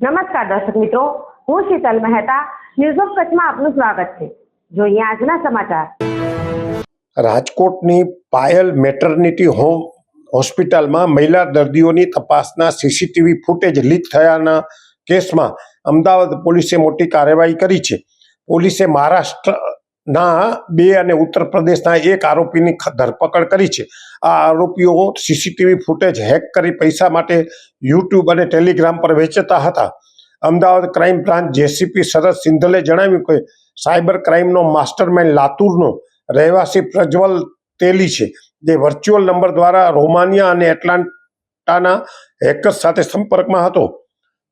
નમસ્કાર દર્શક મિત્રો, હું શીતલ મહેતા ન્યૂઝ ઓફ કચ્છમાં આપનું સ્વાગત છે. જોઈએ આજના સમાચાર. રાજકોટની પાયલ મેટર્નિટી હોમ હોસ્પિટલમાં મહિલા દર્દીઓની તપાસના સીસીટીવી ફૂટેજ લીક થયાના કેસમાં અમદાવાદ પોલીસે મોટી કાર્યવાહી કરી છે. પોલીસે મહારાષ્ટ્રના બે અને ઉત્તર પ્રદેશના એક આરોપીની ધરપકડ કરી છે. આ આરોપીઓ સીસીટીવી ફૂટેજ હેક કરી પૈસા માટે યુટ્યુબ અને ટેલિગ્રામ પર વેચતા હતા. Ahmedabad crime branch JCP Sharad સિંધલે જણાવ્યું કે સાયબર ક્રાઇમનો માસ્ટરમાઇન્ડ લાતુરનો રહેવાસી પ્રજ્વલ તેલી છે. જે વર્ચ્યુઅલ નંબર દ્વારા રોમાનિયા અને એટલાન્ટાના હેકર્સ સાથે સંપર્કમાં હતો.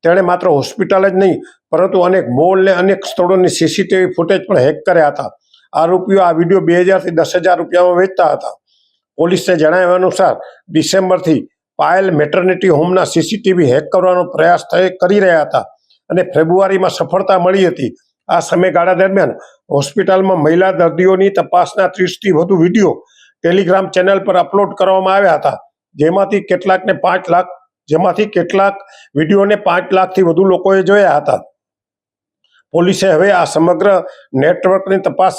તેણે માત્ર હોસ્પિટલ જ નહીં, પરંતુ અનેક મોલ અને અનેક સ્થળોની સીસીટીવી ફૂટેજ પણ હેક કર્યા હતા. આરોપીઓ આ વીડિયો બે હજારથી દસ હજાર રૂપિયામાં વેચતા હતા. પોલીસે જણાવ્યા અનુસાર ડિસેમ્બરથી પાયલ મેટર્નિટી હોમના સીસીટીવી હેક કરવાનો પ્રયાસ કરી રહ્યા હતા અને ફેબ્રુઆરીમાં સફળતા મળી હતી. આ સમયગાળા દરમિયાન હોસ્પિટલમાં મહિલા દર્દીઓની તપાસના ત્રીસથી વધુ વીડિયો ટેલિગ્રામ ચેનલ પર અપલોડ કરવામાં આવ્યા હતા. જેમાંથી કેટલાકને પાંચ લાખ, જેમાંથી કેટલાક વિડીયોને પાંચ લાખથી વધુ લોકોએ જોયા હતા. પોલીસે હવે આ સમગ્ર નેટવર્કની તપાસ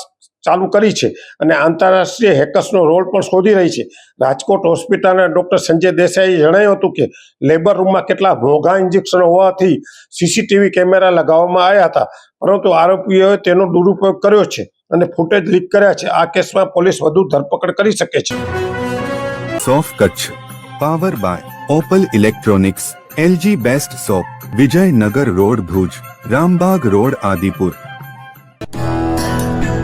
ચાલુ કરી છે અને આંતરરાષ્ટ્રીય હેકર્સનો રોલ પણ શોધી રહી છે. રાજકોટ હોસ્પિટલના ડૉક્ટર સંજય દેસાઈએ જણાવ્યું હતું કે, લેબર રૂમમાં કેટલા મોંઘા ઇન્જેક્શન હોવાથી સીસીટીવી કેમેરા લગાવવામાં આવ્યા હતા, પરંતુ આરોપીઓએ તેનો દુરુપયોગ કર્યો છે અને ફૂટેજ લીક કર્યા છે. આ કેસમાં પોલીસ વધુ ધરપકડ કરી શકે છે. સોફ Kutch, power by Opal electronics, LG best shop Vijaynagar road Bhuj, Rambag road Adipur.